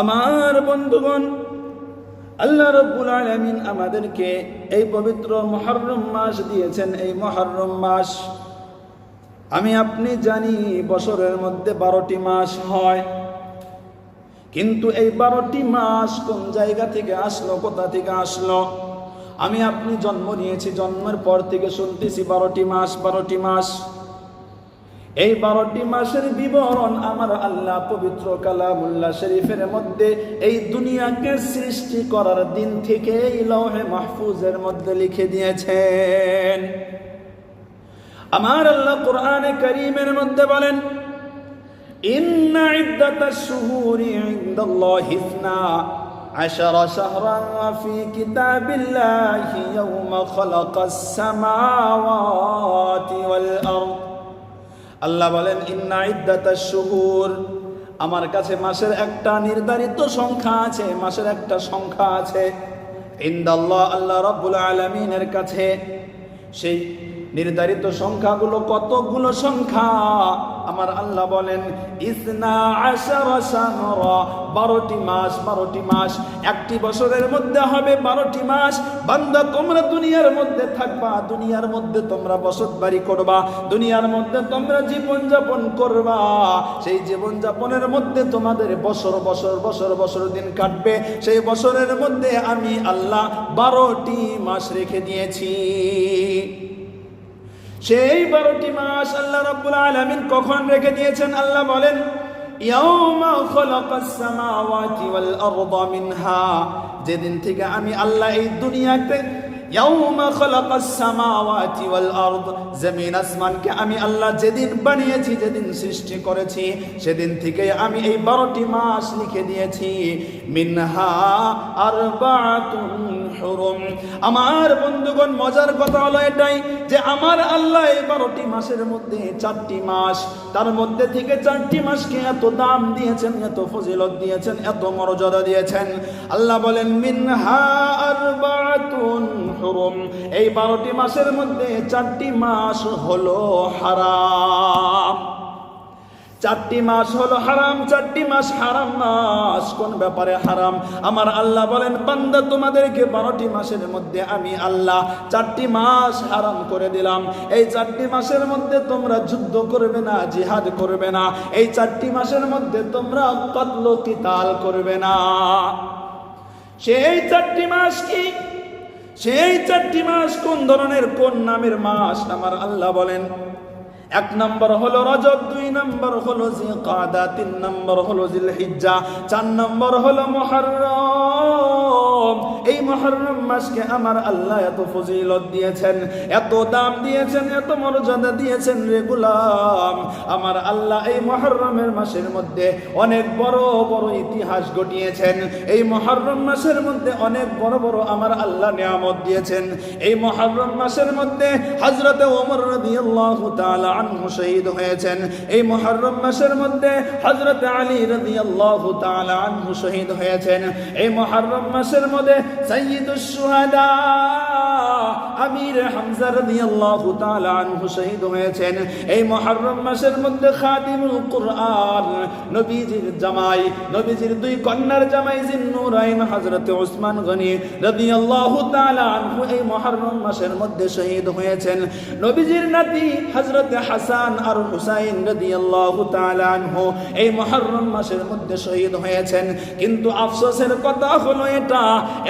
আমার বন্ধুগণ, আল্লাহ রব্বুল আলামিন আমাদেরকে এই পবিত্র মহরম মাস দিয়েছেন, এই মহরম মাস। আমি আপনি জানি বছরের মধ্যে বারোটি মাস হয়, কিন্তু এই বারোটি মাস কোন জায়গা থেকে আসলো, কোথা থেকে আসলো? আমি আপনি জন্ম নিয়েছি, জন্মের পর থেকে শুনতেছি বারোটি মাস বারোটি মাস। এই বারোটি মাসের বিবরণ আমার আল্লাহ পবিত্র কালামুল্লাহ শরীফের মধ্যে এই দুনিয়াকে সৃষ্টি করার দিন থেকে এই লৌহে মাহফুজের মধ্যে লিখে দিয়েছেন আমার আল্লাহ কোরআনে করিমের মধ্যে বলেন إن عدة الشهور عند الله اثنا عشر شهرا في كتاب الله يوم خلق السماوات والأرض আল্লাহ বলেন, ইন্না ইদ্দাতা আমার কাছে মাসের একটা নির্ধারিত সংখ্যা আছে, মাসের একটা সংখ্যা আছে। ইন্দাল্লাহ আল্লাহ রব্বুল আলমিনের কাছে সেই নির্ধারিত সংখ্যাগুলো কতগুলো সংখ্যা? আল্লাহ বলেন, ইসনা আশারা শাহরা, বারোটি মাস বারোটি মাস। একটি বছরের মধ্যে হবে বারোটি মাস। বান্দা, তোমরা দুনিয়ার মধ্যে থাকবা, দুনিয়ার মধ্যে তোমরা বসত বাড়ি করবা, দুনিয়ার মধ্যে তোমরা জীবন যাপন করবা। সেই জীবন যাপনের মধ্যে তোমাদের বছর বছর বছর বছর দিন কাটবে। সেই বছরের মধ্যে আমি আল্লাহ বারোটি মাস রেখে দিয়েছি। সেই বারোটি মাস আল্লাহ রাব্বুল আলামিন কখন রেখে দিয়েছেন? আল্লাহ বলেন যেদিন থেকে আমি আল্লাহ এই দুনিয়াতে আমি আল্লাহ যেদিন বানিয়েছি, যেদিন সৃষ্টি করেছি, সেদিন থেকে আমি এই বারোটি মাস লিখে দিয়েছি। মিনহা হুরুম। আমার বন্ধুগণ, মজার কথা হলো এটাই যে আমার আল্লাহ এই বারোটি মাসের মধ্যে চারটি মাস তার মধ্যে থেকে চারটি মাসকে এত দাম দিয়েছেন, এত ফজিলত দিয়েছেন, এত মর্যাদা দিয়েছেন। আল্লাহ বলেন, মিনহা আরবাতুন হুরুম। এই বারোটি মাসের মধ্যে চারটি মাস হলো হারাম। চারটি মাস হলো হারাম, চারটি মাস হারাম মাস। কোন ব্যাপারে হারাম? আমার আল্লাহ বলেন, বান্দা, তোমাদেরকে বারোটি মাসের মধ্যে আমি আল্লাহ চারটি মাস হারাম করে দিলাম। এই চারটি মাসের মধ্যে তোমরা যুদ্ধ করবে না, জিহাদ করবে না। এই চারটি মাসের মধ্যে তোমরা কতল কিতাল করবে না। সেই চারটি মাস কি? সেই চারটি মাস কোন ধরনের কোন নামের মাস? আমার আল্লাহ বলেন এক নম্বর হলো রজব, দুই নম্বর হলো জিকাদা তিন নম্বর হলো জিল হিজ্জা চার নম্বর হলো মহরম। এই মুহররম মাসকে আমার আল্লাহ এত ফজিলত দিয়েছেন, এত দাম দিয়েছেন, এত মর্যাদা দিয়েছেন রে গুলাম। আমার আল্লাহ এই মুহররমের মাসের মধ্যে অনেক বড় বড় ইতিহাস ঘটিয়েছেন। এই মুহররম মাসের মধ্যে অনেক বড় বড় আমার আল্লাহ নিয়ামত দিয়েছেন। এই মুহররম মাসের মধ্যে হযরতে ওমর রাদিয়াল্লাহু তাআলা আনহু শহীদ হয়েছেন। এই মুহররম মাসের মধ্যে হযরত আলী রাদিয়াল্লাহু তাআলা আনহু শহীদ হয়েছেন। এই মুহররম মাসের মধ্যে সাইয়্যিদুশ শুহাদা আমির হামজা রাদিয়াল্লাহু তাআলা আনহু শহীদ হয়েছেন। এই মুহররম মাসের মধ্যে খাদিমুল কুরআন, নবীজির জামাই, নবীজির দুই কন্যার জামাই জিন্নুরাইন হযরত ওসমান গনি রাদিয়াল্লাহু তাআলা আনহু এই মুহররম মাসের মধ্যে শহীদ হয়েছেন। নবীজির নাতি হযরত হাসান আর হুসাইন রাদিয়াল্লাহু তাআলা আনহু এই মুহররম মাসের মধ্যে শহীদ হয়েছেন। কিন্তু আফসোসের কথা হলো এটা,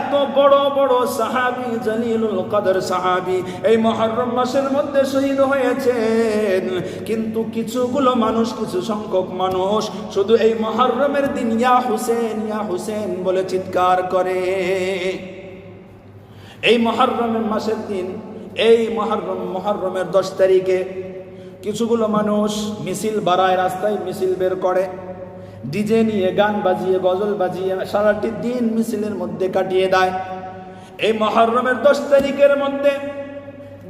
এত বড় বড় সাহাবী জলিলুল কদর সাহাবী এই মুহররম মাসের মধ্যে শহীদ হয়েছেন। কিন্তু কিছুগুলো মানুষ, কিছু সংখ্যক মানুষ শুধু এই মুহররমের দিন ইয়া হুসেন ইয়া হুসেন বলে চিৎকার করে। এই মহরমের মাসের দিন, এই মহরম, মহরমের দশ তারিখে কিছুগুলো মানুষ মিছিল বাড়ায়, রাস্তায় মিছিল বের করে। ডিজে নিয়ে, গান বাজিয়ে, গজল বাজিয়ে সারাটি দিন মিছিলের মধ্যে কাটিয়ে দেয়। এই মহরমের দশ তারিখের মধ্যে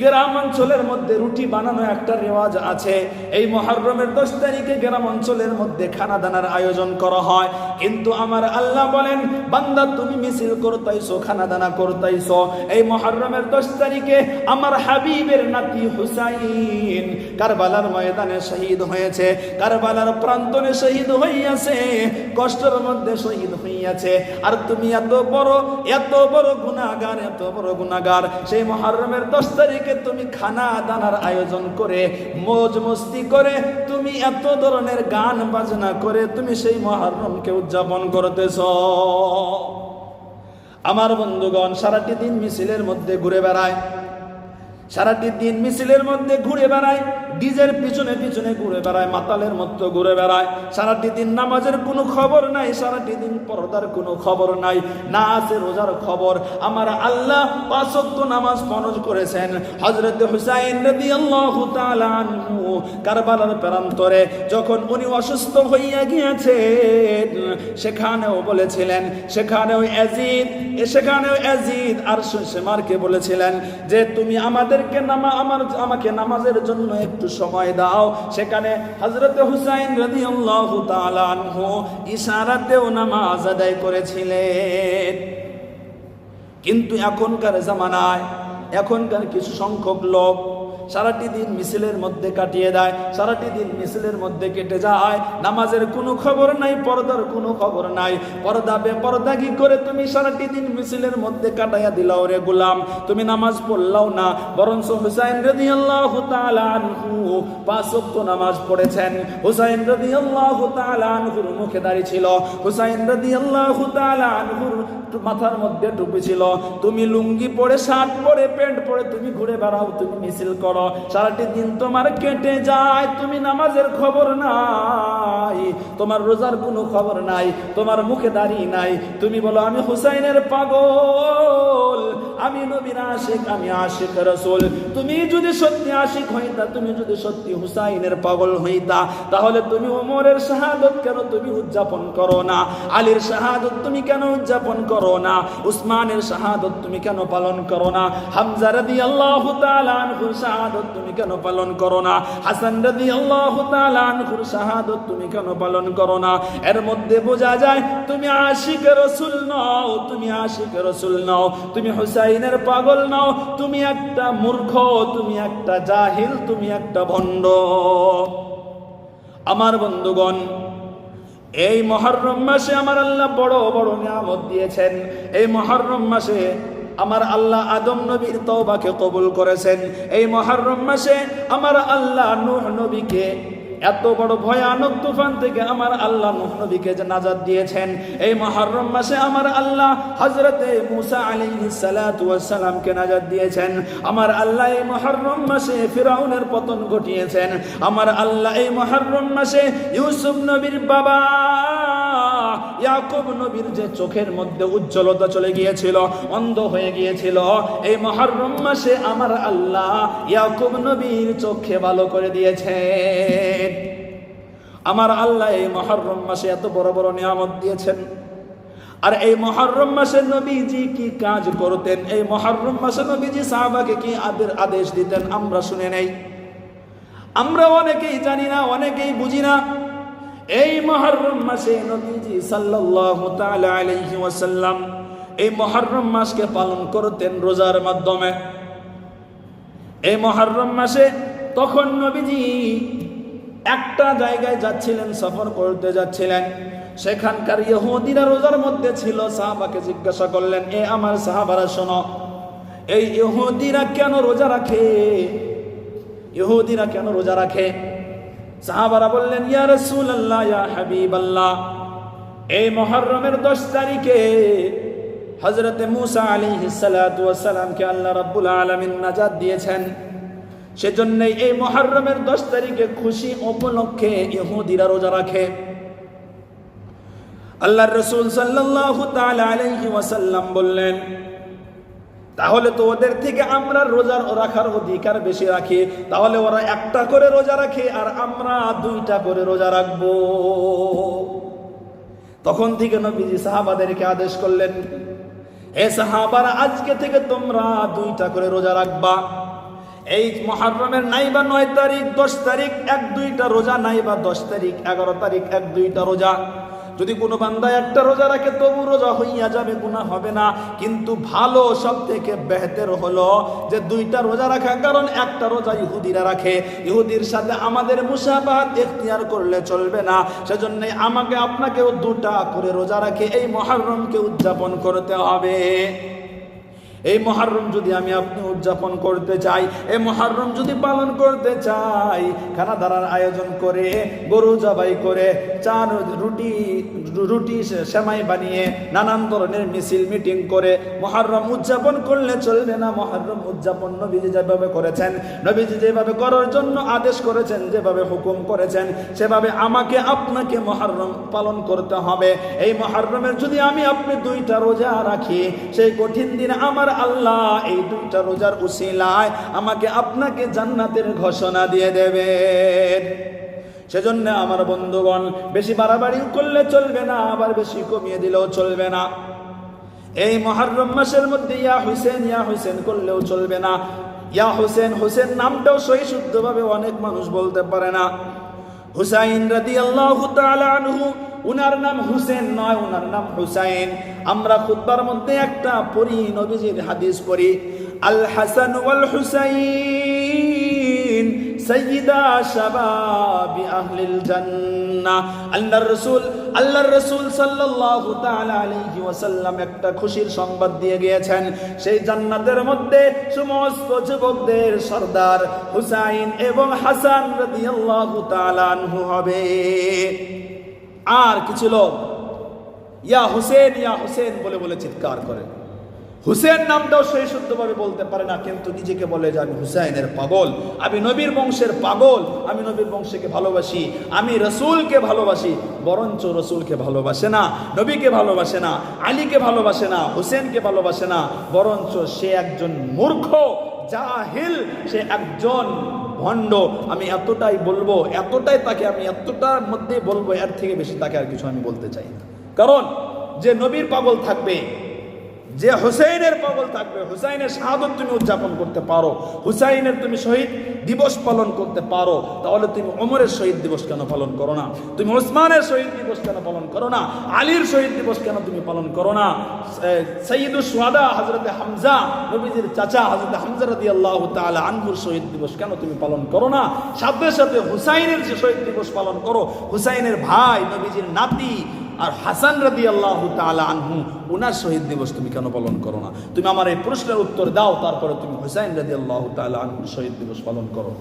গ্রাম অঞ্চলের মধ্যে রুটি বানানো একটা রেওয়াজ আছে। এই মহরমের দশ তারিখে গ্রাম অঞ্চলের মধ্যে খানা দানার আয়োজন করা হয়। কিন্তু আমার আল্লাহ বলেন, বান্দা তুমি মিছিল করতাইছো খানা দানা করতাইছো। এই মহরমের দশ তারিখে আমার হাবিবের নাতি হুসাইন কারবালার ময়দানে শহীদ হয়েছে। কারবালার প্রান্তনে শহীদ হইয়াছে, কষ্টের মধ্যে শহীদ হইয়াছে। আর তুমি এত বড় এত বড় গুনাগার এত বড় গুনাগার সেই মহরমের দশ তারিখে তুমি খানা দানার আয়োজন করে, মোজ মস্তি করে, তুমি এত ধরনের গান বাজনা করে, তুমি সেই মহারমকে উদযাপন করতেছ। আমার বন্ধুগণ, সারাটি দিন মিছিলের মধ্যে ঘুরে বেড়ায়। সারাটি দিন মিছিলের মধ্যে ঘুরে বেড়ায়, ডিজের পিছনে পিছনে ঘুরে বেড়ায়, মাতালের মতো ঘুরে বেড়ায়। সারাটি দিন নামাজের কোনো খবর নাই, সারাটি দিন পর্দার কোনো খবর নাই। না আছে রোজার খবর। আমার আল্লাহ পাঁচক্ত নামাজ ফরজ করেছেন। হজরত হুসাইন তাআলা আনহু কারবালার প্রান্তরে যখন উনি অসুস্থ হইয়া গিয়েছেন, সেখানেও বলেছিলেন, সেখানেও এজিদ সেখানেও এজিদ আর সেমারকে বলেছিলেন যে, তুমি আমাদেরকে নামা, আমার, আমাকে নামাজের জন্য একটু সময় দাও। সেখানে হজরত হুসাইন রদি আল্লাহ ইশারাতেও নামাজ আদায় করেছিলেন। কিন্তু এখনকার জামানায় এখনকার কিছু সংখ্যক লোক সারাটি দিন মিছিলের মধ্যে কাটিয়ে দেয়, সারাটি দিন মিছিলের মধ্যে কেটে যায়। নামাজের কোনো খবর নাই, পর্দার কোনো খবর নাই। পর্দা বেপর্দাগি করে তুমি সারাটি দিন মিছিলের মধ্যে কাটাইয়া দিলাও রে গোলাম? তুমি নামাজ পড়লাও না, বরঞ্চ হুসাইন রদি আল্লাহ নামাজ পড়েছেন। হুসাইন রদি আল্লাহ আনহুর মুখে দাঁড়িয়ে ছিল, হুসাইন রদি আল্লাহ আনহুর মাথার মধ্যে টুপি ছিল। তুমি লুঙ্গি পরে, শার্ট পরে, প্যান্ট পরে তুমি ঘুরে বেড়াও, তুমি মিছিল করো। সারাটি দিন তোমার কেটে যায়, তুমি নামাজের খবর নাই, তোমার রোজার কোনো খবর নাই, তোমার মুখে দাঁড়িয়ে নাই। তুমি বলো, আমি হুসাইনের পাগল, আমি নবীর আশিক, আমি আশিক রসুল। তুমি যদি সত্যি আশিক হইতা, তুমি যদি সত্যি হুসাইনের পাগল হইতা, তাহলে তুমি ওমরের শাহাদত কেন তুমি উদযাপন করো না? আলীর শাহাদত তুমি কেন উদযাপন করো না? উসমানের শাহাদত তুমি কেন পালন করো না? হামজা রাদি আল্লাহ আনহুর শাহাদত তুমি কেন পালন করো না? হাসান আল্লাহ আনহুর শাহাদত তুমি কেন পালন করো না? এর মধ্যে বোঝা যায়, তুমি আশিক রসুল নাও, তুমি আশিক রসুল নাও, তুমি হুসাইনের পাগল নাও, তুমি একটা মূর্খ, তুমি একটা জাহিল, তুমি একটা ভণ্ড। আমার বন্ধুগণ, এই মহরম মাসে আমার আল্লাহ বড় বড় নিয়ামত দিয়েছেন। এই মহরম মাসে আমার আল্লাহ আদম নবীর তওবাকে কবুল করেছেন। এই মহরম মাসে আমার আল্লাহ নূহ নবীকে এত বড় ভয়ানক তুফান থেকে আমার আল্লাহ নূহ নবীকে যে নাজাত দিয়েছেন। এই মহরম মাসে আমার আল্লাহ হজরতে মুসা আলাইহিস সালাতু ওয়াস সালামকে নাজাত দিয়েছেন। আমার আল্লাহ এই মহরম মাসে ফিরাউনের পতন ঘটিয়েছেন। আমার আল্লাহ এই মহরম মাসে ইউসুফ নবীর বাবা ইয়াকুব নবীর যে চোখের মধ্যে উজ্জ্বলতা চলে গিয়েছিল, অন্ধ হয়ে গিয়েছিল, এই মহরম মাসে আমার আল্লাহ ইয়াকুব নবীর চোখে ভালো করে দিয়েছেন। আমার আল্লাহ এই মহরম মাসে এত বড় বড় নিয়ামত দিয়েছেন। আর এই মহরম মাসে নবীজি কি কাজ করতেন? এই মহরম মাসে নবীজি সাহাবাকে কি আদের আদেশ দিতেন? আমরা শুনে নেই। আমরা অনেকেই জানি না, অনেকেই বুঝি না। এই মহরম মাসে নবীজি সাল্লাল্লাহু তাআলা আলাইহি ওয়াসাল্লাম এই মহরম মাসকে পালন করতেন রোজার মাধ্যমে। এই মহরম মাসে তখন নবীজি একটা জায়গায় যাচ্ছিলেন, সফর করতে যাচ্ছিলেন। সেখানকার ইহুদিরা রোজার মধ্যে ছিল, সাহাবাকে জিজ্ঞাসা করলেন, এ আমার সাহাবারা, শোনো, এই ইহুদিরা কেন রোজা রাখে? ইহুদিরা কেন রোজা রাখে? সাহাবারা বললেন, ইয়া রাসূলুল্লাহ, ইয়া হাবিবাল্লাহ, এই মুহররমের 10 তারিখে হযরত মুসা আলাইহিস সালাতু ওয়াস সালামকে আল্লাহ রাব্বুল আলামিন নাজাত দিয়েছেন। সেজন্যই এই মুহররমের 10 তারিখে খুশি উপলক্ষে ইহুদিরা রোজা রাখে। আল্লাহর রাসূল সাল্লাল্লাহু তাআলা আলাইহি ওয়াসাল্লাম বললেন তাহলে তো ওদের থেকে আমরা রোজার রাখার অধিকার বেশি রাখি। তাহলে ওরা একটা করে রোজা রাখে আর আমরা দুইটা করে রোজা রাখব। তখন থেকে নবীজি সাহাবাদেরকে আদেশ করলেন, হে সাহাবারা, আজকে থেকে তোমরা দুইটা করে রোজা রাখবা। এই মহারমের নাই বা নয় তারিখ, দশ তারিখ, এক দুইটা রোজা, নাই বা দশ তারিখ, এগারো তারিখ, এক দুইটা রোজা। যদি কোনো বান্দা একটা রোজা রাখে, তবু রোজা হইয়া যাবে গুণা হবে না। কিন্তু ভালো সব থেকে বেহতের হলো যে দুইটা রোজা রাখা, কারণ একটা রোজা ইহুদিরা রাখে। ইহুদির সাথে আমাদের মুসাফাত এখতিয়ার করলে চলবে না। সেজন্য আমাকে, আপনাকেও দুটা করে রোজা রাখে। এই মহারমকে উদযাপন করতে হবে। এই মহারম যদি আমি আপনি উদযাপন করতে চাই, এই মহারম যদি পালন করতে চাই খানা আয়োজন করে, গরু জবাই করে, চার রুটি রুটি সেমাই বানিয়ে, নানান ধরনের মিছিল, মিটিং করে, মহারম উদযাপন করলে চলবে না। মহারম উদযাপন নবীজি যেভাবে করেছেন, নবীজি যেভাবে করার জন্য আদেশ করেছেন, যেভাবে হুকুম করেছেন, সেভাবে আমাকে, আপনাকে মহারম পালন করতে হবে। এই মহারমের যদি আমি আপনি দুইটা রোজা রাখি, সেই কঠিন দিন আমার আল্লাহ এই দুইটা রোজার উসিলায় আমাকে আপনাকে জান্নাতের ঘোষণা দিয়ে দেবেন। সেজন্য আমার বন্ধুগণ, বেশি বাড়াবাড়ি করলে চলবে না, আবার বেশি কমিয়ে দিলেও চলবে না। এই মহারম মাসের মধ্যে ইয়া হুসেন ইয়া হুসেন করলেও চলবে না। ইয়া হুসেন হুসেন নামটাও সহি শুদ্ধভাবে অনেক মানুষ বলতে পারে না। হুসাইন রাদি আল্লাহ আনহু, উনার নাম হুসেন নয়, উনার নাম হুসাইন। আমরা খুদ্বার মধ্যে একটা পড়ি নবীজির হাদিস পড়ি, আল হাসান ওয়াল হুসাইন সৈয়দা শাবাবি আহলিল জান্নাহ আল্লাহর রসুল আল্লাহর রসুল সাল্লাল্লাহু তাআলা আলাইহি ওয়াসাল্লাম একটা খুশির সংবাদ দিয়ে গিয়েছেন। সেই জান্নাতের মধ্যে সমস্ত যুবকদের সর্দার হুসাইন এবং হাসান রাদিয়াল্লাহু তাআলা আনহু হবে। আর কিছু লোক, ইয়া হুসেন ইয়া হুসেন বলে বলে চিৎকার করে। হুসেন নামটাও সেই শুদ্ধভাবে বলতে পারে না, কিন্তু নিজেকে বলে যে আমি হুসাইনের পাগল, আমি নবীর বংশের পাগল, আমি নবীর বংশকে ভালোবাসি, আমি রসুলকে ভালোবাসি, বরঞ্চ রসুলকে ভালোবাসে না, নবীকে ভালোবাসে না, আলীকে ভালোবাসে না, হুসেনকে ভালোবাসে না, বরঞ্চ সে একজন মূর্খ, জাহিল, সে একজন ভণ্ড। আমি এতটাই বলব, এতটাই তাকে আমি এতটার মধ্যে বলব, এর থেকে বেশি তাকে আর কিছু আমি বলতে চাই না। কারণ যে নবীর পাগল থাকবে যে হুসাইনের পাগল থাকবে, হুসাইনের শাহাদত তুমি উদযাপন করতে পারো, হুসাইনের তুমি শহীদ দিবস পালন করতে পারো, তাহলে তুমি অমরের শহীদ দিবস কেন পালন করো না? তুমি ওসমানের শহীদ দিবস কেন পালন করো না? আলীর শহীদ দিবস কেন তুমি পালন করো না? সঈদুল সোহাদা হজরতে হামজা, নবীজির চাচা হজরত হামজা রদি আল্লাহ তাআলা আনহুর শহীদ দিবস কেন তুমি পালন করো না? সাথে সাথে হুসাইনের যে শহীদ দিবস পালন করো, হুসাইনের ভাই, নবীজির নাতি আর হাসান রাদি আল্লাহ তালা আনহু ওনার শহীদ দিবস তুমি কেন পালন করো না? তুমি আমার এই প্রশ্নের উত্তর দাও, তারপরে তুমি হুসাইন রাদি আল্লাহ তালা আনহুর শহীদ দিবস পালন করো।